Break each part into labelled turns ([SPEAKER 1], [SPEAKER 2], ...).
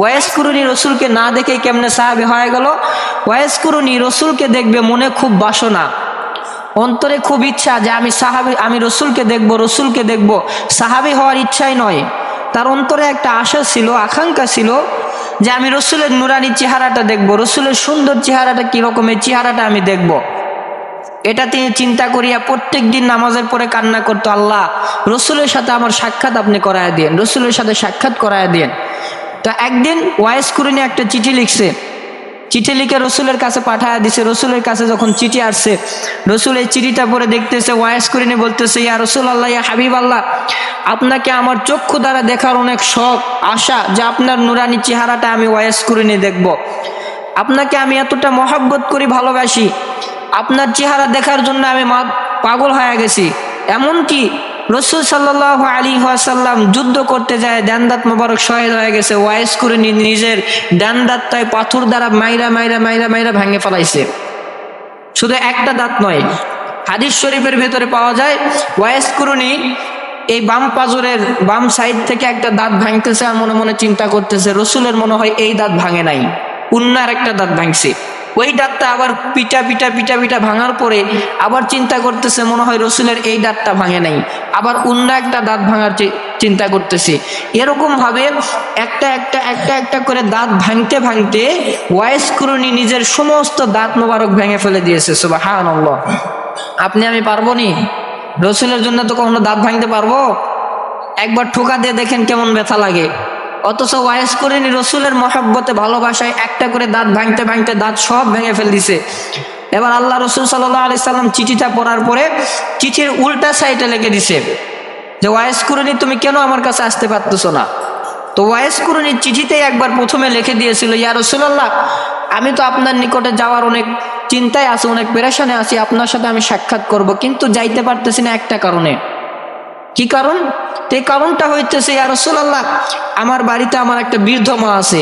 [SPEAKER 1] Wise কুরুনি রসুলকে না দেখে কেমনে সাহাবি হয়ে গেল? ওয়াইস কুরুনি রসুলকে দেখবে মনে খুব বাসনা। অন্তরে খুব ইচ্ছা যে আমি সাহাবি, আমি রসুলকে দেখব রসুলকে দেখব। সাহাবি হওয়ার ইচ্ছাই নয়। তার অন্তরে একটা আশা ছিল, আকাঙ্ক্ষা ছিল যে আমি রসুলের নুরানি চেহারাটা দেখব। রসুলের সুন্দর চেহারাটা কীরকমের চেহারাটা আমি দেখব? এটা তিনি চিন্তা করিয়া প্রত্যেক দিন নামাজের পরে কান্না করতো, আল্লাহ, রসুলের সাথে আমার সাক্ষাৎ আপনি করায় দিন রসুলের সাথে সাক্ষাৎ করায় দিন তো একদিন ওয়াইস কুরিনি একটা চিঠি লিখছে। চিঠি লিখে রসুলের কাছে পাঠায় দিছে। রসুলের কাছে যখন চিঠি আসছে, রসুল এই চিঠিটা পরে দেখতেছে, ওয়াইস কুরিনি বলতেছে, ইয়া রসুল আল্লাহ ইয়া হাবিব আল্লাহ আপনাকে আমার চক্ষু দ্বারা দেখার অনেক শখ, আশা যে আপনার নুরানি চেহারাটা আমি ওয়াইস কুরিনি দেখব। আপনাকে আমি এতটা মহাব্বত করি, ভালোবাসি। আপনার চেহারা দেখার জন্য আমি পাগল হয়ে গেছি। এমনকি রসুল সাল্লাহ আলী সাল্লাম যুদ্ধ করতে যায় ডান্দাত মোবারক শহীদ হয়ে গেছে, ওয়াইস করে নিজের ডান্দাতটায় পাথর দ্বারা মাইরা মাইরা মাইরা মাইরা ভাঙে ফেলাইছে। শুধু একটা দাঁত নয়, হাদিস শরীফের ভেতরে পাওয়া যায়, ওয়াইস কুরুনি এই বাম পাজরের বাম সাইড থেকে একটা দাঁত ভাঙতেছে আর মনে মনে চিন্তা করতেছে, রসুলের মনে হয় এই দাঁত ভাঙে নাই উন্নার একটা দাঁত ভাঙছে। ওই দাঁতটা আবার পিটা পিটা পিটা পিটা ভাঙার পরে আবার চিন্তা করতেছে, মনে হয় রসুলের এই দাঁতটা ভাঙে নাই। আবার অন্য একটা দাঁত ভাঙার চিন্তা করতেছে। এরকম ভাবে একটা একটা একটা একটা করে দাঁত ভাঙতে ভাঙতে ওয়াইস কুরুনি নিজের সমস্ত দাঁত মোবারক ভেঙে ফেলে দিয়েছে সুবাহান আপনি আমি পারব নি? রসুলের জন্য তো কখনো দাঁত ভাঙতে পারব? একবার ঠোকা দিয়ে দেখেন কেমন ব্যথা লাগে। অথচ ওয়াইস করিনি রসুলের মহাব্বতে ভালোবাসায় একটা করে দাঁত ভাঙতে ভাঙতে দাঁত সব ভেঙে ফেল দিছে। এবার আল্লাহ রসুল সাল্লাহ আলি সাল্লাম চিঠিটা পড়ার পরে চিঠির উল্টা সাইডে লিখে দিছে যে, ওয়াইস কুরুনি তুমি কেন আমার কাছে আসতে পারতেছো না? তো ওয়াইস কুরুনির চিঠিতেই একবার প্রথমে লিখে দিয়েছিল, ইয়া রসুল্লাহ আমি তো আপনার নিকটে যাওয়ার অনেক চিন্তায় আছি, অনেক পেরেশানে আছি, আপনার সাথে আমি সাক্ষাৎ করব, কিন্তু যাইতে পারতেছি না একটা কারণে। কি কারণ? এই কারণটা হইতেছে, ইয়া রসুল্লাহ আমার বাড়িতে আমার একটা বৃদ্ধ মা আছে।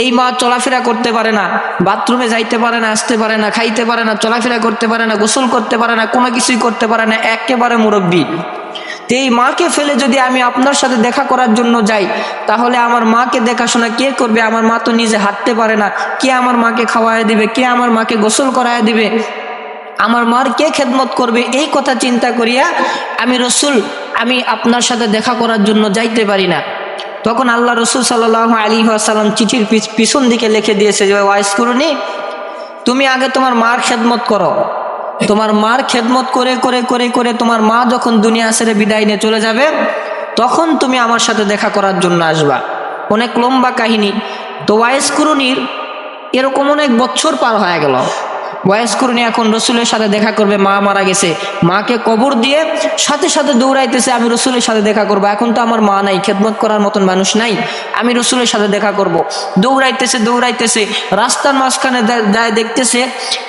[SPEAKER 1] এই মা চলাফেরা করতে পারে না, বাথরুমে যাইতে পারে না, আসতে পারে না, খাইতে পারে না, চলাফেরা করতে পারে না, গোসল করতে পারে না, কোনো কিছুই করতে পারে না, একেবারে মুরব্বী। তো এই মাকে ফেলে যদি আমি আপনার সাথে দেখা করার জন্য যাই, তাহলে আমার মাকে দেখাশোনা কে করবে? আমার মা তো নিজে হাঁটতে পারে না। কে আমার মাকে খাওয়ায় দিবে? কে আমার মাকে গোসল করায় দিবে? আমার মার কে খেদমত করবে এই কথা চিন্তা করিয়া আমি রসুল, আমি আপনার সাথে দেখা করার জন্য যাইতে পারি না। তখন আল্লাহ রসুল সাল্লাহ আলী আসাল্লাম চিঠির পিছ- পিছন দিকে লিখে দিয়েছে যে, ওয়াইস করুনি, তুমি আগে তোমার মার খেদমত করো। তোমার মার খেদমত করে করে করে করে তোমার মা যখন দুনিয়া ছেড়ে বিদায় নিয়ে চলে যাবে, তখন তুমি আমার সাথে দেখা করার জন্য আসবা। অনেক লম্বা কাহিনী। তো ওয়াইস কুরুনির এরকম অনেক বছর পার হয়ে গেল। ওয়াইস কুরুনি এখন রসুলের সাথে দেখা করবে, মা মারা গেছে। মাকে কবর দিয়ে সাথে সাথে দৌড়াইতেছে, আমি রসুলের সাথে দেখা করব। এখন তো আমার মা নাই, খেদমত করার মতন মানুষ নাই, আমি রসুলের সাথে দেখা করব। দৌড়াইতেছে দৌড়াইতেছে, রাস্তার মাঝখানে যায় দেখতেছে,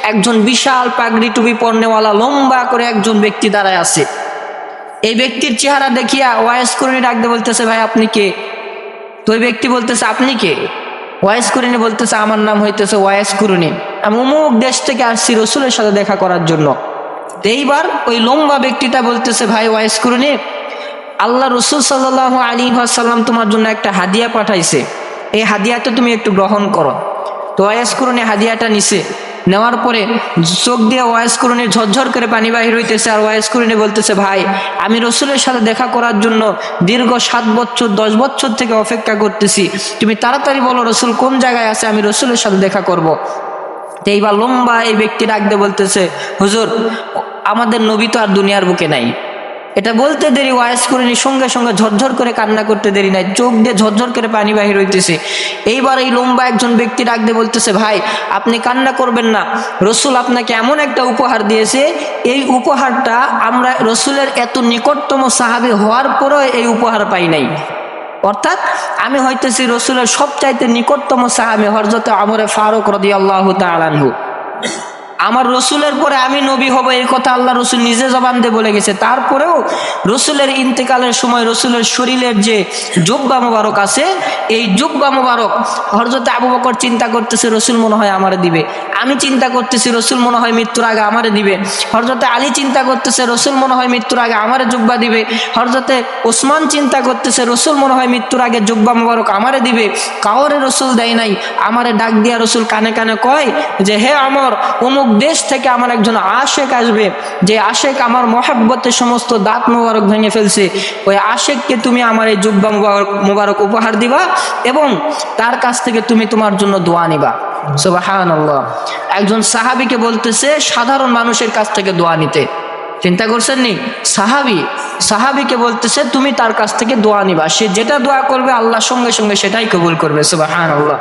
[SPEAKER 1] একজন বিশাল পাগড়ি টুপি পর্নেওয়ালা লম্বা করে একজন ব্যক্তি দাঁড়ায় আছে। এই ব্যক্তির চেহারা দেখিয়া ওয়াইস কুরুনি ডাকতে বলতেছে, ভাই, আপনি কে? তো ওই ব্যক্তি বলতেছে, আপনি কে? ওয়াইস বলতেছে, আমার নাম হইতেছে ওয়াইস কুরুনি অমুক দেশ থেকে আসছি রসুলের সাথে দেখা করার জন্য। এইবার ওই লম্বা ব্যক্তিটা বলতেছে, ভাই ওয়াইস কুরুনি আল্লাহ রসুল সাল্লাহ আলী সাল্লাম তোমার জন্য একটা হাদিয়া পাঠাইছে। এই হাদিয়াটা তুমি একটু গ্রহণ করো। তো ওয়াইস কুরুনি হাদিয়াটা নিছে। নেওয়ার পরে চোখ দিয়ে ওয়াইস কুরুনি ঝরঝর করে পানি বাহির হইতেছে আর ওয়াইস কুরুনি বলতেছে, ভাই, আমি রসুলের সাথে দেখা করার জন্য দীর্ঘ সাত বছর, দশ বছর থেকে অপেক্ষা করতেছি। তুমি তাড়াতাড়ি বলো রসুল কোন জায়গায় আছে, আমি রসুলের সাথে দেখা করব। এইবার লম্বা এই ব্যক্তি ডাকতে বলতেছে, হুজুর, আমাদের নবী তো আর দুনিয়ার বুকে নাই। এটা বলতে দেরি, ওয়াইস করিনি, সঙ্গে সঙ্গে ঝরঝর করে কান্না করতে দেরি নাই, চোখ দিয়ে ঝরঝর করে পানি বাহির হইতেছে। এইবার এই লম্বা একজন ব্যক্তি ডাকতে বলতেছে, ভাই, আপনি কান্না করবেন না। রসুল আপনাকে এমন একটা উপহার দিয়েছে, এই উপহারটা আমরা রসুলের এত নিকটতম সাহাবি হওয়ার পরেও এই উপহার পাই নাই। অর্থাৎ আমি হইতেছি রসুলের সবচাইতে নিকটতম সাহাবি হরজত আমরে ফারুক রদি আল্লাহ তালানহু আমার রসুলের পরে আমি নবী হব এই কথা আল্লাহ রসুল নিজে জবান দিয়ে বলে গেছে। তারপরেও রসুলের ইন্তেকালের সময় রসুলের শরীরের যে জব্বা মোবারক আছে এই জুব্বা মোবারক হরজতে আবু বকর চিন্তা করতেছে, রসুল মনে হয় আমারে দিবে। আমি চিন্তা করতেছি, রসুল মনে হয় মৃত্যুর আগে আমারে দিবে। হরজতে আলী চিন্তা করতেছে, রসুল মনে হয় মৃত্যুর আগে আমারে জুব্বা দিবে। হরজতে ওসমান চিন্তা করতেছে, রসুল মনে হয় মৃত্যুর আগে জুব্বা মোবারক আমারে দিবে। কাউরে রসুল দেয় নাই। আমারে ডাক দিয়া রসুল কানে কানে কয় যে, হে আমার অমুক দেশ থেকে আমার একজন আশেক আসবে। যে আশেক আমার মহাব্বতে সমস্ত দাঁত মোবারক ভেঙে ফেলছে। ওই আশেককে তুমি আমার এই জুব্বা মোবারক মোবারক উপহার দিবা। এবং তার কাছ থেকে তুমি তোমার জন্য দোয়া নিবা। সুবাহান একজন সাহাবিকে বলতেছে, সাধারণ মানুষের কাছ থেকে দোয়া নিতে। চিন্তা করছেন নি সাহাবি, সাহাবিকে বলতেছে, তুমি তার কাছ থেকে দোয়া নিবা। সে যেটা দোয়া করবে, আল্লাহ সঙ্গে সঙ্গে সেটাই কবুল করবে। সুবাহান আল্লাহ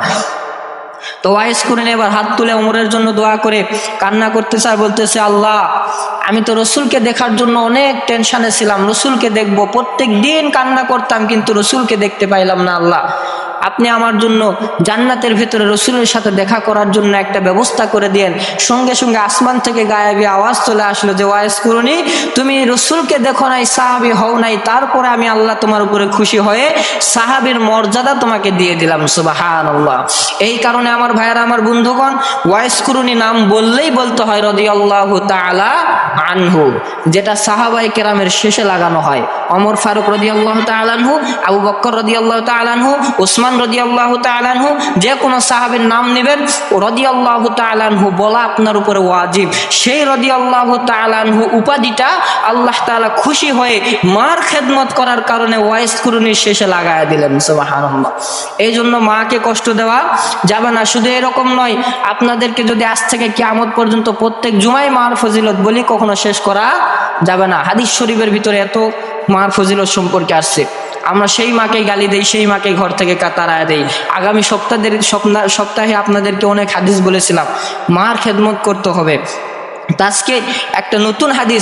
[SPEAKER 1] তো ওয়াইস করেন এবার হাত তুলে উমরের জন্য দোয়া করে কান্না করতে আর বলতেছে, আল্লাহ, আমি তো রসুলকে দেখার জন্য অনেক টেনশনে ছিলাম। রসুলকে দেখব। প্রত্যেক দিন কান্না করতাম কিন্তু রসুলকে দেখতে পাইলাম না, আল্লাহ। আপনি আমার জন্য জান্নাতের ভেতরে রসুলের সাথে দেখা করার জন্য একটা ব্যবস্থা করে দিয়েন। সঙ্গে সঙ্গে আসমান থেকে গায়েবী আওয়াজ চলে আসলো যে, ওয়াইস করুনি, তুমি রসুলকে দেখো নাই, সাহাবি হও নাই, তারপরে আমি আল্লাহ তোমার উপরে খুশি হয়ে সাহাবির মর্যাদা তোমাকে দিয়ে দিলাম সুবাহান এই কারণে আমার ভাইয়েরা, আমার বন্ধুগণ, ওয়াইস করুনি নাম বললেই বলতে হয় রদি আল্লাহ তালা আনহু, যেটা সাহাবাই কেরামের শেষে লাগানো হয়। অমর ফারুক রদি আল্লাহ তালানহু আবু বক্কর রদি আল্লাহ তালানহু ওসমান রদি আল্লাহ তালানহু যে কোনো সাহাবের নাম নেবেন রদি আল্লাহ তালানহু বলা আপনার উপরে ওয়াজিব। সেই রদি আল্লাহ তালানহু উপাধিটা আল্লাহ তাআলা খুশি হয়ে মার খেদমত করার কারণে ওয়াইস কুরুনির শেষে লাগায় দিলেন, সুবহানাল্লাহ। এই জন্য মাকে কষ্ট দেওয়া যাবে না, শুধু এরকম নয়, আপনাদেরকে যদি আজ থেকে কিয়ামত পর্যন্ত প্রত্যেক জুমাই মার ফজিলত বলি, কখনো শেষ করা যাবে না। হাদিস শরীফের ভিতরে এত মার ফজিলত সম্পর্কে আসছে। আমরা সেই মাকে গালি দেই, সেই মাকে ঘর থেকে তাড়ায় দেই। আগামী সপ্তাহের সপ্তাহ আপনাদেরকে অনেক হাদিস বলেছিলাম। মার খেদমত করতে হবে। তাজকে একটা নতুন হাদিস